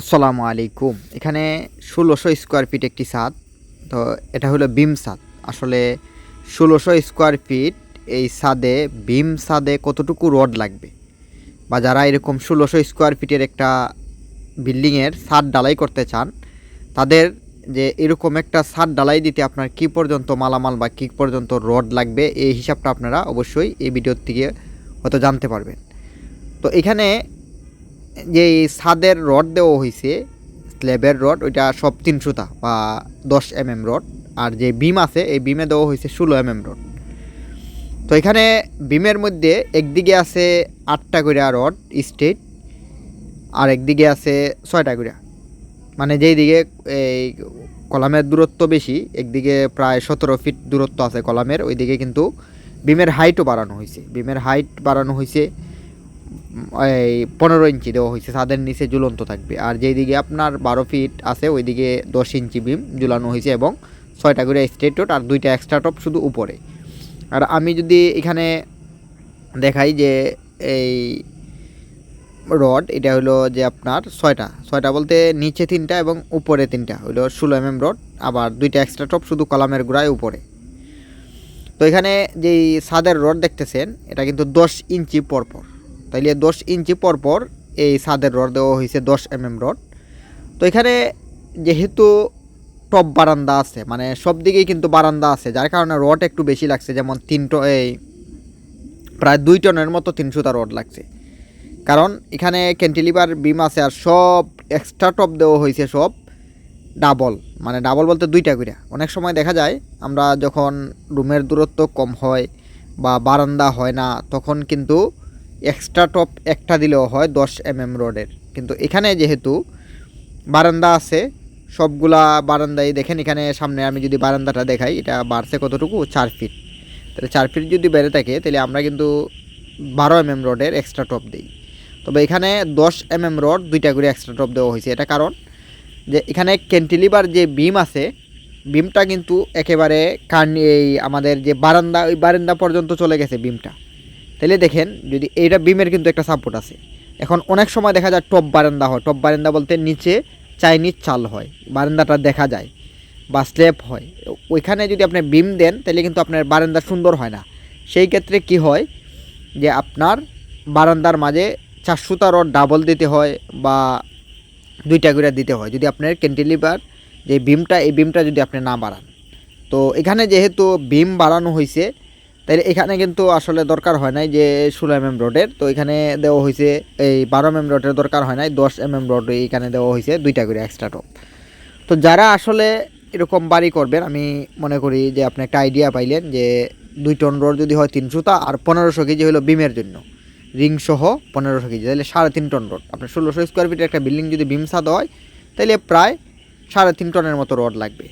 আসসালামু আলাইকুম। এখানে ষোলোশো স্কোয়ার ফিট একটি ছাদ। তো এটা হলো বিম ছাদ। আসলে ষোলোশো স্কোয়ার ফিট এই ছাদে বিম ছাদে কতটুকু রড লাগবে? বা যারা এরকম ষোলোশো স্কোয়ার ফিটের একটা বিল্ডিংয়ের ছাদ ডালাই করতে চান, তাদের যে এরকম একটা ছাদ ডালাই দিতে আপনার কি পর্যন্ত মালামাল বা কি পর্যন্ত রড লাগবে, এই হিসাবটা আপনারা অবশ্যই এই ভিডিওর থেকে হয়তো জানতে পারবেন। তো এখানে যে ছাদের রড দেওয়া হয়েছে স্ল্যাবের রড, ওইটা সব তিন সুতা বা দশ এম এম রড। আর যে বিম আছে, এই বিমে দেওয়া হয়েছে ষোলো এম এম রড। তো এখানে বিমের মধ্যে একদিকে আছে আটটা করে রড স্টেট আর একদিকে আছে ছয়টা করে। মানে যেই দিকে, এই কলামের দূরত্ব বেশি, একদিকে প্রায় সতেরো ফিট দূরত্ব আছে কলামের, ওইদিকে কিন্তু বিমের হাইটও বাড়ানো হয়েছে বিমের হাইট বাড়ানো হয়েছে এই পনেরো ইঞ্চি দেওয়া হয়েছে, ছাদের নিচে ঝুলন্ত থাকবে। আর যেই দিকে আপনার বারো ফিট আছে, ওইদিকে দশ ইঞ্চি বিম ঝুলানো হয়েছে এবং ছয়টা করে স্ট্রেট টপ আর দুইটা এক্সট্রা টপ শুধু উপরে। আর আমি যদি এখানে দেখাই যে এই রড, এটা হলো যে আপনার ছয়টা। ছয়টা বলতে নিচে তিনটা এবং উপরে তিনটা, হলো ষোলো এম এম রড, আবার দুইটা এক্সট্রা টপ শুধু কলামের গোড়ায় উপরে। তো এখানে যেই ছাদের রড দেখতেছেন, এটা কিন্তু দশ ইঞ্চি পরপর। তাইলে দশ ইঞ্চি পরপর এই ছাদের রড দেওয়া হয়েছে দশ এম এম রড। তো এখানে যেহেতু টপ বারান্দা আছে মানে সব দিকেই কিন্তু বারান্দা আছে, যার কারণে রড একটু বেশি লাগছে, যেমন তিন এই প্রায় দুই টনের মতো তিনশোটা রড লাগছে। কারণ এখানে ক্যান্টিলিভার, বিম আছে আর সব এক্সট্রা টপ দেওয়া হয়েছে সব ডাবল মানে ডাবল বলতে দুইটা করে অনেক সময় দেখা যায় আমরা যখন রুমের দূরত্ব কম হয় বা বারান্দা হয় না, তখন কিন্তু এক্সট্রা টপ একটা দিলেও হয় দশ এম এম রোডের। কিন্তু এখানে যেহেতু বারান্দা আছে, সবগুলা বারান্দায় দেখেন এখানে সামনে আমি যদি বারান্দাটা দেখাই, এটা বাড়ছে কতটুকু? চার ফিট তাহলে চার ফিট যদি বেড়ে থাকে, তাহলে আমরা কিন্তু বারো এম এম রোডের এক্সট্রা টপ দিই। তবে এখানে দশ এম এম রড দুইটা করে এক্সট্রা টপ দেওয়া হয়েছে। এটা কারণ যে এখানে ক্যান্টিলিভার যে বিম আছে বিমটা কিন্তু একেবারে কান এই আমাদের যে বারান্দা, ওই বারান্দা পর্যন্ত চলে গেছে বিমটা তাহলে দেখেন, যদি এইটা বিমের কিন্তু একটা সাপোর্ট আছে। এখন অনেক সময় দেখা যায় টপ বারান্দা হয়। টপ বারান্দা বলতে নিচে চাইনিজ চাল হয়। বারান্দাটা দেখা যায় বা স্ল্যাব হয়। ওইখানে যদি আপনি বিম দেন তাহলে কিন্তু আপনার বারান্দা সুন্দর হয় না। সেই ক্ষেত্রে কি হয় যে আপনার বারান্দার মাঝে চারশোটা রড ডাবল দিতে হয় বা দুইটা করে দিতে হয়। যদি আপনার ক্যান্টিলিভার যে বিমটা, এই বিমটা যদি আপনি না বাড়ান। তো এখানে যেহেতু বিম বাড়ানো হয়েছে তাই এখানে কিন্তু আসলে দরকার হয় নাই যে ষোলো এম এম রোডের, তো এখানে দেওয়া হয়েছে এই বারো এম এম রোডের দরকার হয় নাই, দশ এম এম রোড এখানে দেওয়া হয়েছে দুইটা করে এক্সট্রা টপ তো যারা আসলে এরকম বাড়ি করবেন, আমি মনে করি যে আপনি একটা আইডিয়া পাইলেন যে দুই টন রোড যদি হয় তিনশোটা আর পনেরোশো কেজি হলো বিমের জন্য। রিং সহ পনেরোশো কেজি তাহলে সাড়ে তিন টন রড আপনার ষোলোশো স্কোয়ার ফিটের একটা বিল্ডিং যদি বিম ছাদ হয় তাহলে প্রায় সাড়ে তিন টনের মতো রড লাগবে।